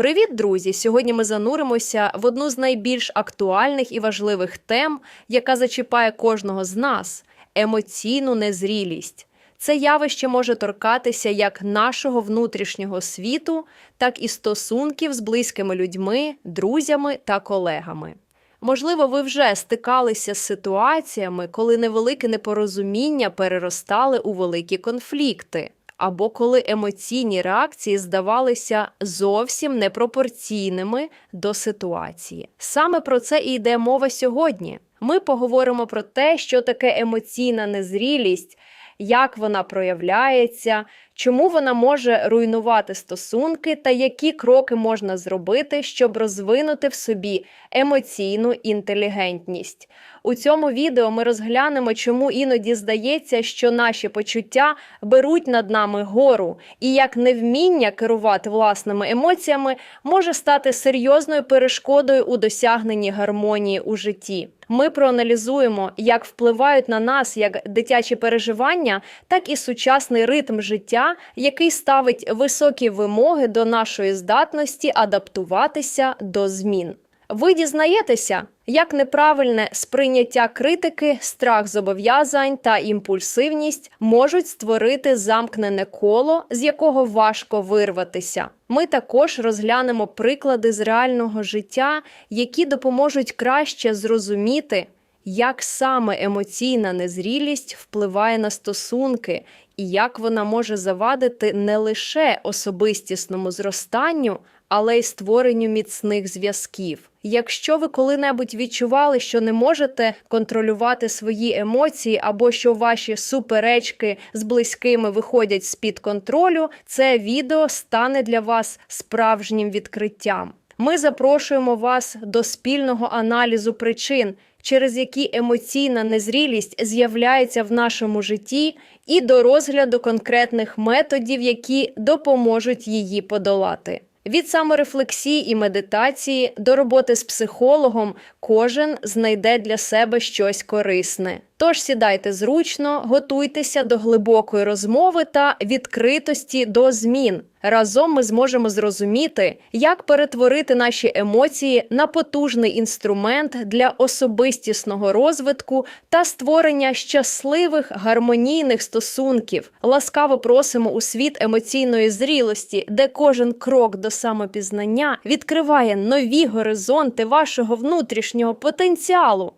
Привіт, друзі! Сьогодні ми зануримося в одну з найбільш актуальних і важливих тем, яка зачіпає кожного з нас емоційну незрілість. Це явище може торкатися як нашого внутрішнього світу, так і стосунків з близькими людьми, друзями та колегами. Можливо, ви вже стикалися з ситуаціями, коли невелике непорозуміння переростали у великі конфлікти, або коли емоційні реакції здавалися зовсім непропорційними до ситуації. Саме про це і йде мова сьогодні. Ми поговоримо про те, що таке емоційна незрілість, як вона проявляється, чому вона може руйнувати стосунки та які кроки можна зробити, щоб розвинути в собі емоційну інтелігентність. У цьому відео ми розглянемо, чому іноді здається, що наші почуття беруть над нами гору, і як невміння керувати власними емоціями може стати серйозною перешкодою у досягненні гармонії у житті. Ми проаналізуємо, як впливають на нас як дитячі переживання, так і сучасний ритм життя, який ставить високі вимоги до нашої здатності адаптуватися до змін. Ви дізнаєтеся, як неправильне сприйняття критики, страх зобов'язань та імпульсивність можуть створити замкнене коло, з якого важко вирватися. Ми також розглянемо приклади з реального життя, які допоможуть краще зрозуміти, як саме емоційна незрілість впливає на стосунки і як вона може завадити не лише особистісному зростанню, але й створенню міцних зв'язків. Якщо ви коли-небудь відчували, що не можете контролювати свої емоції, або що ваші суперечки з близькими виходять з-під контролю, це відео стане для вас справжнім відкриттям. Ми запрошуємо вас до спільного аналізу причин, через які емоційна незрілість з'являється в нашому житті, і до розгляду конкретних методів, які допоможуть її подолати. Від саморефлексії і медитації до роботи з психологом кожен знайде для себе щось корисне. Тож сідайте зручно, готуйтеся до глибокої розмови та відкритості до змін. Разом ми зможемо зрозуміти, як перетворити наші емоції на потужний інструмент для особистісного розвитку та створення щасливих гармонійних стосунків. Ласкаво просимо у світ емоційної зрілості, де кожен крок до самопізнання відкриває нові горизонти вашого внутрішнього потенціалу.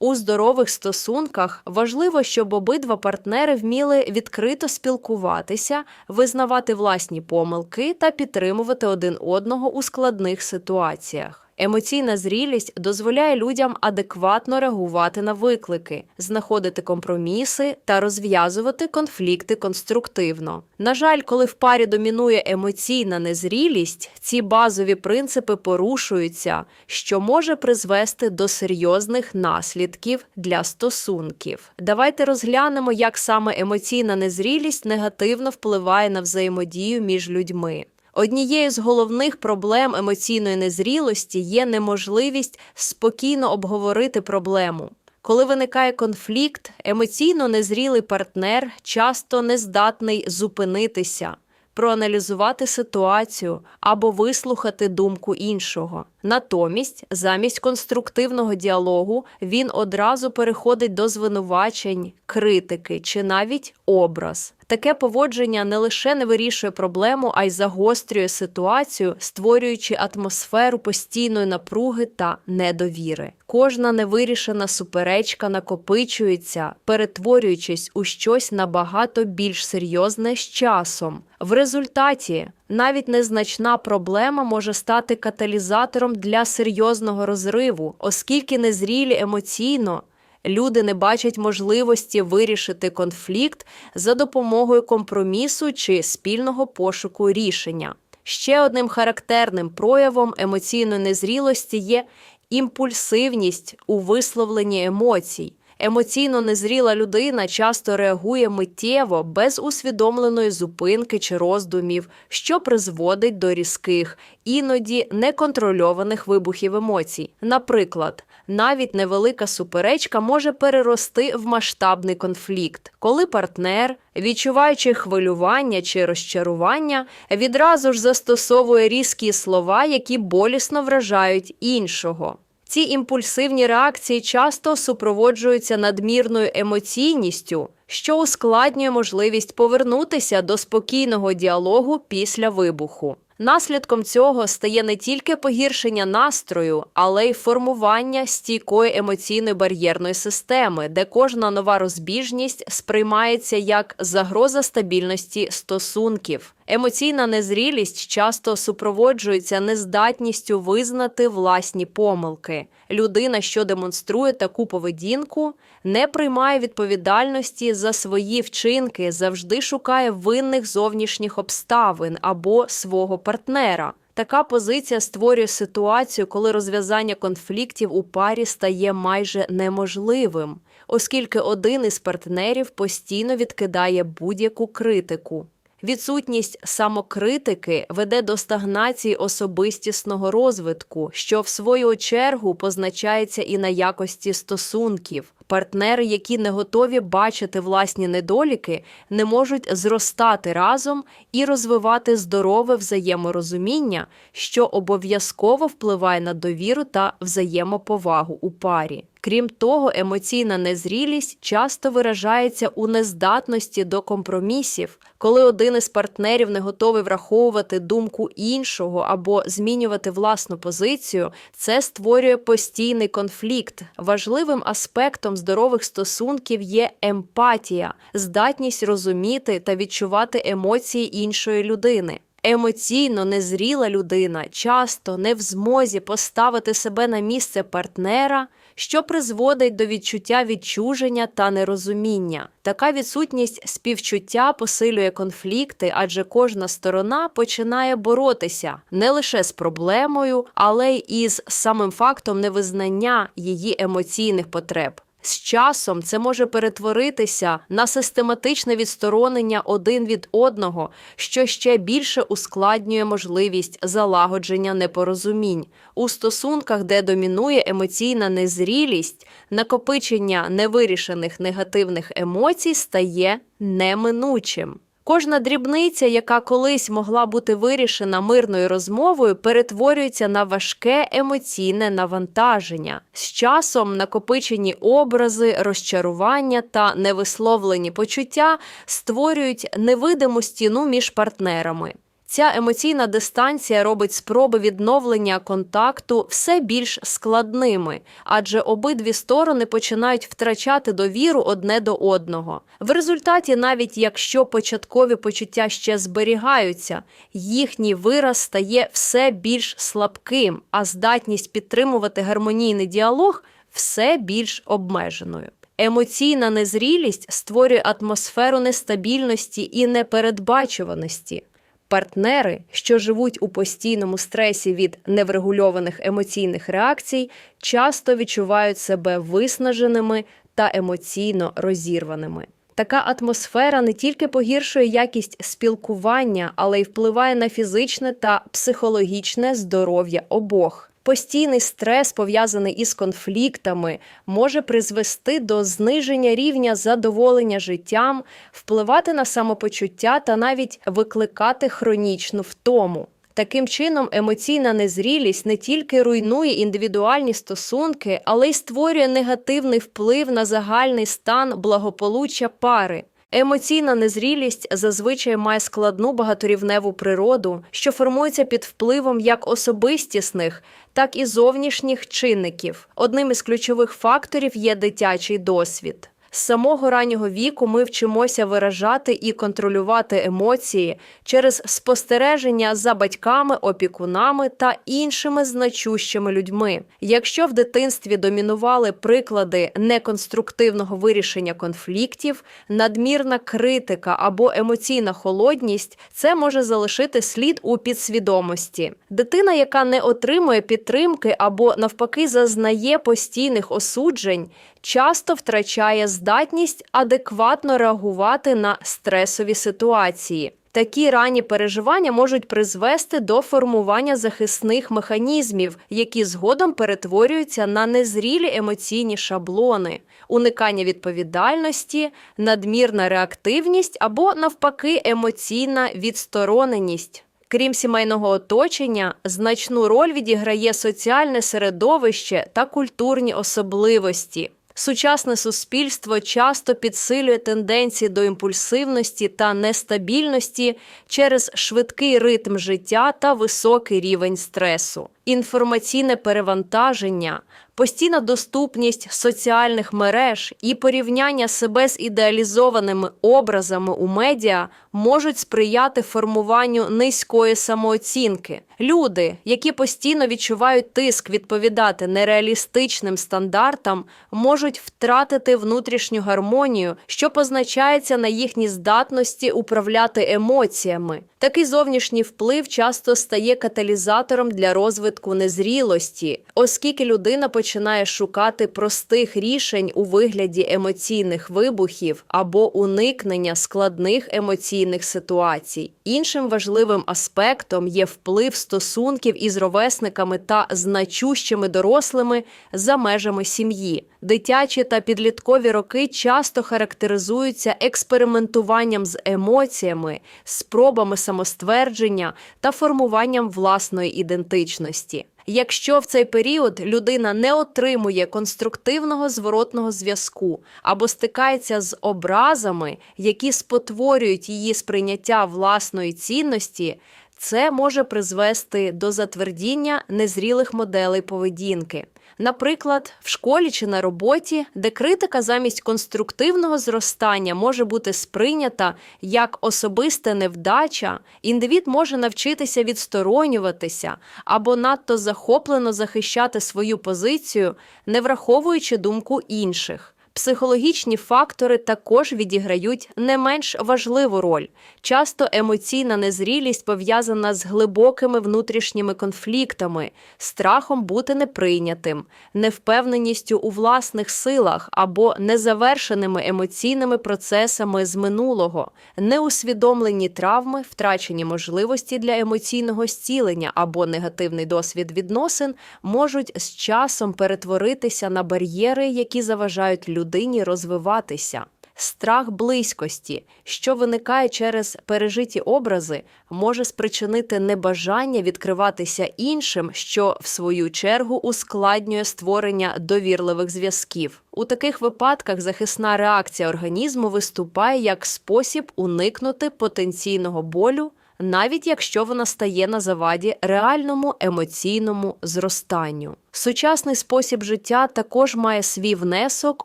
У здорових стосунках важливо, щоб обидва партнери вміли відкрито спілкуватися, визнавати власні помилки та підтримувати один одного у складних ситуаціях. Емоційна зрілість дозволяє людям адекватно реагувати на виклики, знаходити компроміси та розв'язувати конфлікти конструктивно. На жаль, коли в парі домінує емоційна незрілість, ці базові принципи порушуються, що може призвести до серйозних наслідків для стосунків. Давайте розглянемо, як саме емоційна незрілість негативно впливає на взаємодію між людьми. Однією з головних проблем емоційної незрілості є неможливість спокійно обговорити проблему. Коли виникає конфлікт, емоційно незрілий партнер часто не здатний зупинитися, проаналізувати ситуацію або вислухати думку іншого. Натомість, замість конструктивного діалогу, він одразу переходить до звинувачень, критики чи навіть образ. Таке поводження не лише не вирішує проблему, а й загострює ситуацію, створюючи атмосферу постійної напруги та недовіри. Кожна невирішена суперечка накопичується, перетворюючись у щось набагато більш серйозне з часом. В результаті навіть незначна проблема може стати каталізатором для серйозного розриву, оскільки незрілі емоційно. Люди не бачать можливості вирішити конфлікт за допомогою компромісу чи спільного пошуку рішення. Ще одним характерним проявом емоційної незрілості є імпульсивність у висловленні емоцій. Емоційно незріла людина часто реагує миттєво, без усвідомленої зупинки чи роздумів, що призводить до різких, іноді неконтрольованих вибухів емоцій. Наприклад, навіть невелика суперечка може перерости в масштабний конфлікт, коли партнер, відчуваючи хвилювання чи розчарування, відразу ж застосовує різкі слова, які болісно вражають іншого. Ці імпульсивні реакції часто супроводжуються надмірною емоційністю, що ускладнює можливість повернутися до спокійного діалогу після вибуху. Наслідком цього стає не тільки погіршення настрою, але й формування стійкої емоційної бар'єрної системи, де кожна нова розбіжність сприймається як загроза стабільності стосунків. Емоційна незрілість часто супроводжується нездатністю визнати власні помилки. Людина, що демонструє таку поведінку, не приймає відповідальності за свої вчинки, завжди шукає винних зовнішніх обставин або свого партнера. Така позиція створює ситуацію, коли розв'язання конфліктів у парі стає майже неможливим, оскільки один із партнерів постійно відкидає будь-яку критику. Відсутність самокритики веде до стагнації особистісного розвитку, що в свою чергу позначається і на якості стосунків. Партнери, які не готові бачити власні недоліки, не можуть зростати разом і розвивати здорове взаєморозуміння, що обов'язково впливає на довіру та взаємоповагу у парі. Крім того, емоційна незрілість часто виражається у нездатності до компромісів, коли один із партнерів не готовий враховувати думку іншого або змінювати власну позицію, це створює постійний конфлікт. Важливим аспектом здорових стосунків є емпатія, здатність розуміти та відчувати емоції іншої людини. Емоційно незріла людина часто не в змозі поставити себе на місце партнера, що призводить до відчуття відчуження та нерозуміння. Така відсутність співчуття посилює конфлікти, адже кожна сторона починає боротися не лише з проблемою, але й із самим фактом невизнання її емоційних потреб. З часом це може перетворитися на систематичне відсторонення один від одного, що ще більше ускладнює можливість залагодження непорозумінь. У стосунках, де домінує емоційна незрілість, накопичення невирішених негативних емоцій стає неминучим. Кожна дрібниця, яка колись могла бути вирішена мирною розмовою, перетворюється на важке емоційне навантаження. З часом накопичені образи, розчарування та невисловлені почуття створюють невидиму стіну між партнерами. Ця емоційна дистанція робить спроби відновлення контакту все більш складними, адже обидві сторони починають втрачати довіру одне до одного. В результаті, навіть якщо початкові почуття ще зберігаються, їхній вираз стає все більш слабким, а здатність підтримувати гармонійний діалог все більш обмеженою. Емоційна незрілість створює атмосферу нестабільності і непередбачуваності. Партнери, що живуть у постійному стресі від неврегульованих емоційних реакцій, часто відчувають себе виснаженими та емоційно розірваними. Така атмосфера не тільки погіршує якість спілкування, але й впливає на фізичне та психологічне здоров'я обох. Постійний стрес, пов'язаний із конфліктами, може призвести до зниження рівня задоволення життям, впливати на самопочуття та навіть викликати хронічну втому. Таким чином, емоційна незрілість не тільки руйнує індивідуальні стосунки, але й створює негативний вплив на загальний стан благополуччя пари. Емоційна незрілість зазвичай має складну багаторівневу природу, що формується під впливом як особистісних, так і зовнішніх чинників. Одним із ключових факторів є дитячий досвід. З самого раннього віку ми вчимося виражати і контролювати емоції через спостереження за батьками, опікунами та іншими значущими людьми. Якщо в дитинстві домінували приклади неконструктивного вирішення конфліктів, надмірна критика або емоційна холодність, це може залишити слід у підсвідомості. Дитина, яка не отримує підтримки або навпаки зазнає постійних осуджень, часто втрачає здатність адекватно реагувати на стресові ситуації. Такі ранні переживання можуть призвести до формування захисних механізмів, які згодом перетворюються на незрілі емоційні шаблони, уникання відповідальності, надмірна реактивність або, навпаки, емоційна відстороненість. Крім сімейного оточення, значну роль відіграє соціальне середовище та культурні особливості. Сучасне суспільство часто підсилює тенденції до імпульсивності та нестабільності через швидкий ритм життя та високий рівень стресу. Інформаційне перевантаження, постійна доступність соціальних мереж і порівняння себе з ідеалізованими образами у медіа можуть сприяти формуванню низької самооцінки. Люди, які постійно відчувають тиск відповідати нереалістичним стандартам, можуть втратити внутрішню гармонію, що позначається на їхній здатності управляти емоціями. Такий зовнішній вплив часто стає каталізатором для розвитку незрілості, оскільки людина починає шукати простих рішень у вигляді емоційних вибухів або уникнення складних емоційних ситуацій. Іншим важливим аспектом є вплив стосунків із ровесниками та значущими дорослими за межами сім'ї. Дитячі та підліткові роки часто характеризуються експериментуванням з емоціями, спробами самоствердження та формуванням власної ідентичності. Якщо в цей період людина не отримує конструктивного зворотного зв'язку або стикається з образами, які спотворюють її сприйняття власної цінності, це може призвести до затвердіння незрілих моделей поведінки. Наприклад, в школі чи на роботі, де критика замість конструктивного зростання може бути сприйнята як особиста невдача, індивід може навчитися відсторонюватися або надто захоплено захищати свою позицію, не враховуючи думку інших. Психологічні фактори також відіграють не менш важливу роль. Часто емоційна незрілість пов'язана з глибокими внутрішніми конфліктами, страхом бути неприйнятим, невпевненістю у власних силах або незавершеними емоційними процесами з минулого, неусвідомлені травми, втрачені можливості для емоційного зцілення або негативний досвід відносин можуть з часом перетворитися на бар'єри, які заважають людині людині розвиватися. Страх близькості, що виникає через пережиті образи, може спричинити небажання відкриватися іншим, що в свою чергу ускладнює створення довірливих зв'язків. У таких випадках захисна реакція організму виступає як спосіб уникнути потенційного болю, навіть якщо вона стає на заваді реальному емоційному зростанню. Сучасний спосіб життя також має свій внесок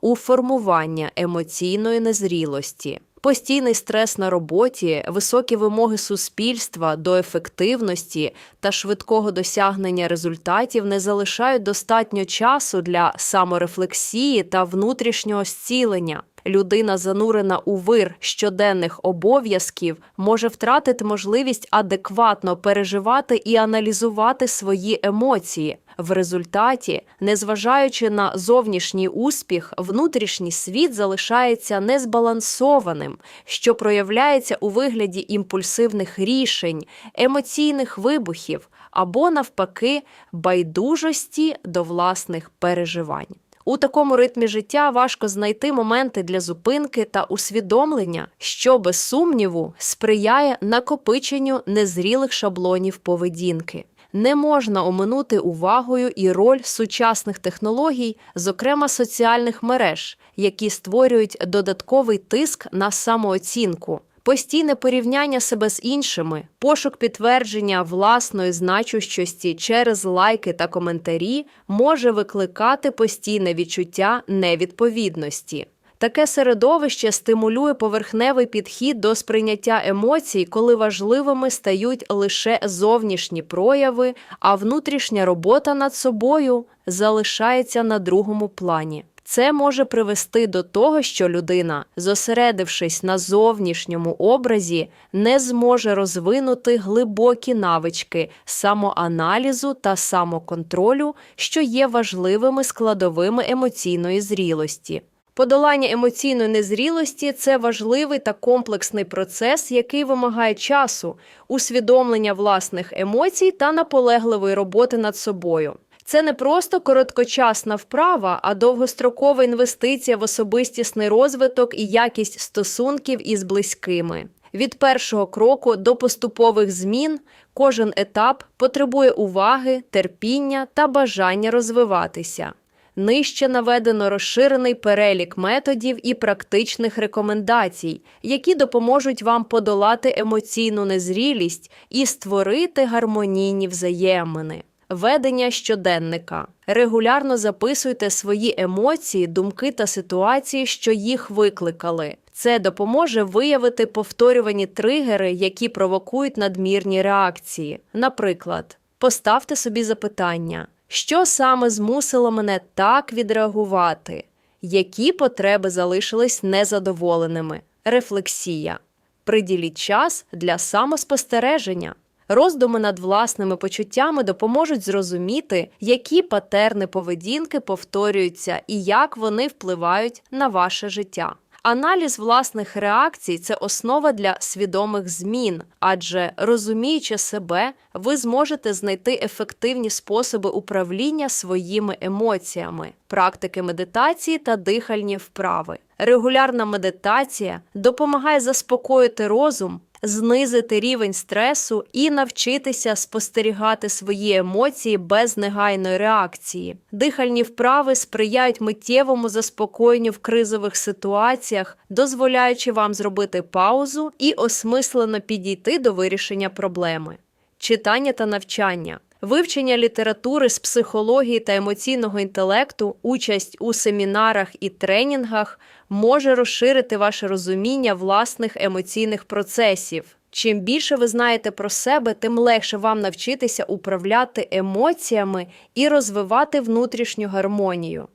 у формування емоційної незрілості. Постійний стрес на роботі, високі вимоги суспільства до ефективності та швидкого досягнення результатів не залишають достатньо часу для саморефлексії та внутрішнього зцілення. Людина, занурена у вир щоденних обов'язків, може втратити можливість адекватно переживати і аналізувати свої емоції. В результаті, незважаючи на зовнішній успіх, внутрішній світ залишається незбалансованим, що проявляється у вигляді імпульсивних рішень, емоційних вибухів або, навпаки, байдужості до власних переживань. У такому ритмі життя важко знайти моменти для зупинки та усвідомлення, що без сумніву сприяє накопиченню незрілих шаблонів поведінки. Не можна оминути увагою і роль сучасних технологій, зокрема соціальних мереж, які створюють додатковий тиск на самооцінку. Постійне порівняння себе з іншими, пошук підтвердження власної значущості через лайки та коментарі може викликати постійне відчуття невідповідності. Таке середовище стимулює поверхневий підхід до сприйняття емоцій, коли важливими стають лише зовнішні прояви, а внутрішня робота над собою залишається на другому плані. Це може привести до того, що людина, зосередившись на зовнішньому образі, не зможе розвинути глибокі навички самоаналізу та самоконтролю, що є важливими складовими емоційної зрілості. Подолання емоційної незрілості це важливий та комплексний процес, який вимагає часу, усвідомлення власних емоцій та наполегливої роботи над собою. Це не просто короткочасна вправа, а довгострокова інвестиція в особистісний розвиток і якість стосунків із близькими. Від першого кроку до поступових змін кожен етап потребує уваги, терпіння та бажання розвиватися. Нижче наведено розширений перелік методів і практичних рекомендацій, які допоможуть вам подолати емоційну незрілість і створити гармонійні взаємини. Ведення щоденника. Регулярно записуйте свої емоції, думки та ситуації, що їх викликали. Це допоможе виявити повторювані тригери, які провокують надмірні реакції. Наприклад, поставте собі запитання, що саме змусило мене так відреагувати, які потреби залишились незадоволеними. Рефлексія. Приділіть час для самоспостереження. Роздуми над власними почуттями допоможуть зрозуміти, які патерни поведінки повторюються і як вони впливають на ваше життя. Аналіз власних реакцій це основа для свідомих змін, адже розуміючи себе, ви зможете знайти ефективні способи управління своїми емоціями, практики медитації та дихальні вправи. Регулярна медитація допомагає заспокоїти розум, знизити рівень стресу і навчитися спостерігати свої емоції без негайної реакції. Дихальні вправи сприяють миттєвому заспокоєнню в кризових ситуаціях, дозволяючи вам зробити паузу і осмислено підійти до вирішення проблеми. Читання та навчання. Вивчення літератури з психології та емоційного інтелекту, участь у семінарах і тренінгах може розширити ваше розуміння власних емоційних процесів. Чим більше ви знаєте про себе, тим легше вам навчитися управляти емоціями і розвивати внутрішню гармонію.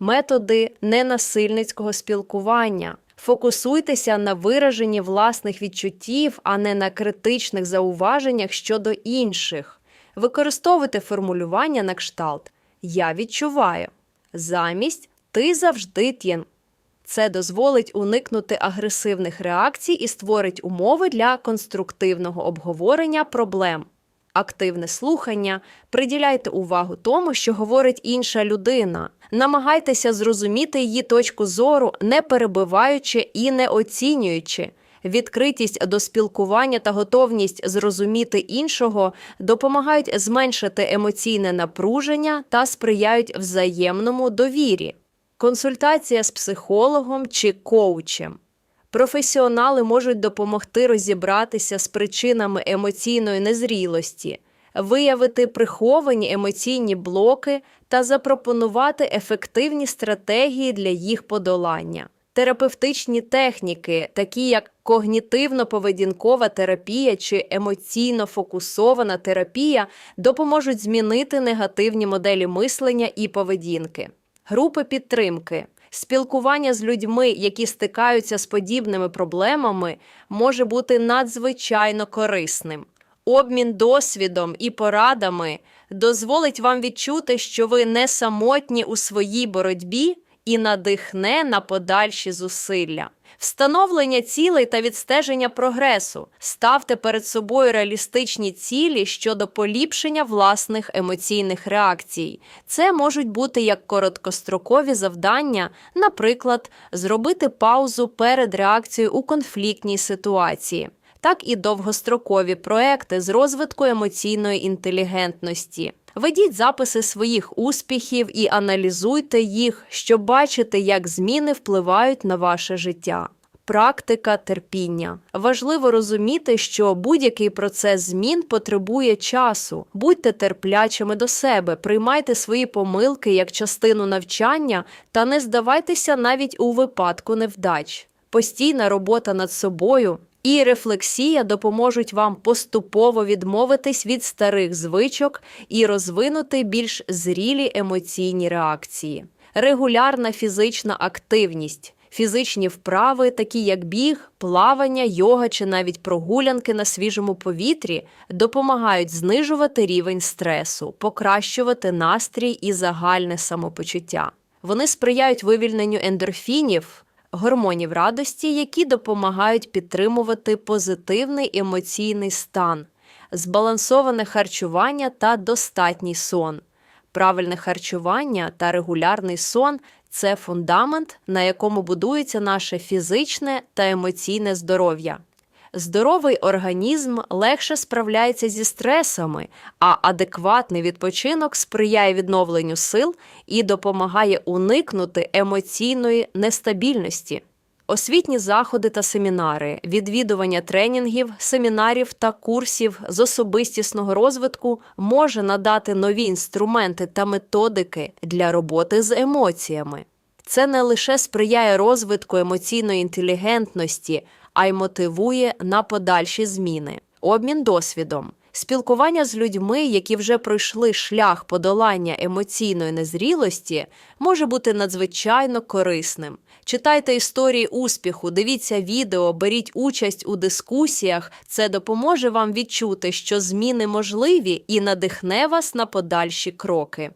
Методи ненасильницького спілкування. Фокусуйтеся на вираженні власних відчуттів, а не на критичних зауваженнях щодо інших. Використовуйте формулювання на кшталт Я відчуваю замість Ти завжди тєн. Це дозволить уникнути агресивних реакцій і створить умови для конструктивного обговорення проблем. Активне слухання приділяйте увагу тому, що говорить інша людина. Намагайтеся зрозуміти її точку зору, не перебиваючи і не оцінюючи. Відкритість до спілкування та готовність зрозуміти іншого допомагають зменшити емоційне напруження та сприяють взаємному довірі. Консультація з психологом чи коучем. Професіонали можуть допомогти розібратися з причинами емоційної незрілості, виявити приховані емоційні блоки та запропонувати ефективні стратегії для їх подолання. Терапевтичні техніки, такі як когнітивно-поведінкова терапія чи емоційно фокусована терапія, допоможуть змінити негативні моделі мислення і поведінки. Групи підтримки. Спілкування з людьми, які стикаються з подібними проблемами, може бути надзвичайно корисним. Обмін досвідом і порадами дозволить вам відчути, що ви не самотні у своїй боротьбі і надихне на подальші зусилля. Встановлення цілей та відстеження прогресу. Ставте перед собою реалістичні цілі щодо поліпшення власних емоційних реакцій. Це можуть бути як короткострокові завдання, наприклад, зробити паузу перед реакцією у конфліктній ситуації. Так і довгострокові проекти з розвитку емоційної інтелігентності. Ведіть записи своїх успіхів і аналізуйте їх, щоб бачити, як зміни впливають на ваше життя. Практика терпіння. Важливо розуміти, що будь-який процес змін потребує часу. Будьте терплячими до себе, приймайте свої помилки як частину навчання та не здавайтеся навіть у випадку невдач. Постійна робота над собою і рефлексія допоможуть вам поступово відмовитись від старих звичок і розвинути більш зрілі емоційні реакції. регулярна фізична активність, фізичні вправи, такі як біг, плавання, йога чи навіть прогулянки на свіжому повітрі, допомагають знижувати рівень стресу, покращувати настрій і загальне самопочуття. Вони сприяють вивільненню ендорфінів, гормонів радості, які допомагають підтримувати позитивний емоційний стан, збалансоване харчування та достатній сон. Правильне харчування та регулярний сон це фундамент, на якому будується наше фізичне та емоційне здоров'я. Здоровий організм легше справляється зі стресами, а адекватний відпочинок сприяє відновленню сил і допомагає уникнути емоційної нестабільності. Освітні заходи та семінари, відвідування тренінгів, семінарів та курсів з особистісного розвитку може надати нові інструменти та методики для роботи з емоціями. Це не лише сприяє розвитку емоційної інтелігентності, а й мотивує на подальші зміни, обмін досвідом. Спілкування з людьми, які вже пройшли шлях подолання емоційної незрілості, може бути надзвичайно корисним. Читайте історії успіху, дивіться відео, беріть участь у дискусіях. Це допоможе вам відчути, що зміни можливі і надихне вас на подальші кроки.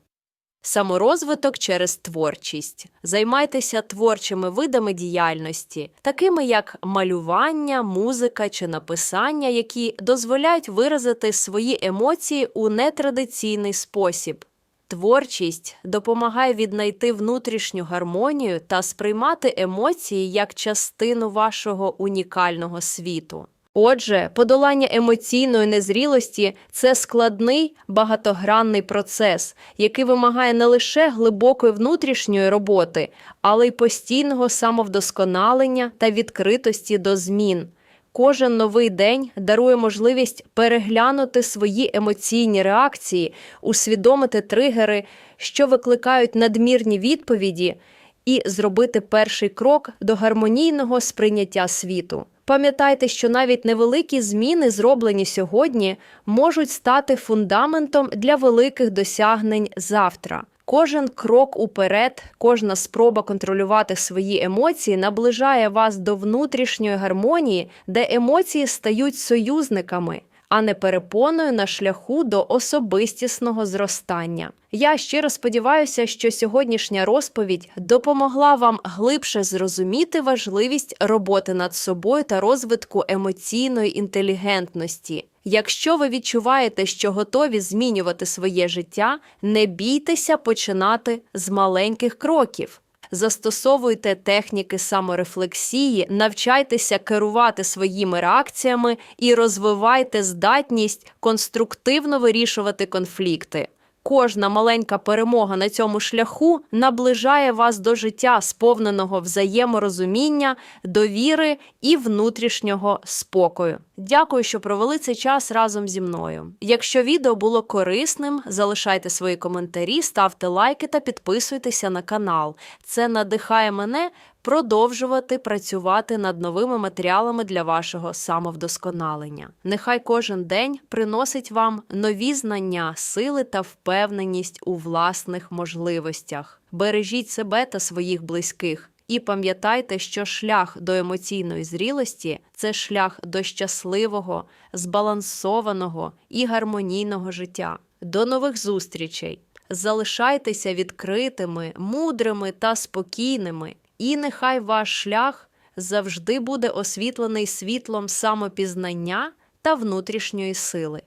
Саморозвиток через творчість. Займайтеся творчими видами діяльності, такими як малювання, музика чи написання, які дозволяють виразити свої емоції у нетрадиційний спосіб. Творчість допомагає віднайти внутрішню гармонію та сприймати емоції як частину вашого унікального світу. Отже, подолання емоційної незрілості це складний багатогранний процес, який вимагає не лише глибокої внутрішньої роботи, але й постійного самовдосконалення та відкритості до змін. Кожен новий день дарує можливість переглянути свої емоційні реакції, усвідомити тригери, що викликають надмірні відповіді, і зробити перший крок до гармонійного сприйняття світу. Пам'ятайте, що навіть невеликі зміни, зроблені сьогодні, можуть стати фундаментом для великих досягнень завтра. Кожен крок уперед, кожна спроба контролювати свої емоції наближає вас до внутрішньої гармонії, де емоції стають союзниками, а не перепоною на шляху до особистісного зростання. Я щиро сподіваюся, що сьогоднішня розповідь допомогла вам глибше зрозуміти важливість роботи над собою та розвитку емоційної інтелігентності. Якщо ви відчуваєте, що готові змінювати своє життя, не бійтеся починати з маленьких кроків. Застосовуйте техніки саморефлексії, навчайтеся керувати своїми реакціями і розвивайте здатність конструктивно вирішувати конфлікти. Кожна маленька перемога на цьому шляху наближає вас до життя, сповненого взаєморозуміння, довіри і внутрішнього спокою. Дякую, що провели цей час разом зі мною. Якщо відео було корисним, залишайте свої коментарі, ставте лайки та підписуйтеся на канал. Це надихає мене продовжувати працювати над новими матеріалами для вашого самовдосконалення. Нехай кожен день приносить вам нові знання, сили та впевненість у власних можливостях. Бережіть себе та своїх близьких. І пам'ятайте, що шлях до емоційної зрілості це шлях до щасливого, збалансованого і гармонійного життя. До нових зустрічей! Залишайтеся відкритими, мудрими та спокійними, і нехай ваш шлях завжди буде освітлений світлом самопізнання та внутрішньої сили.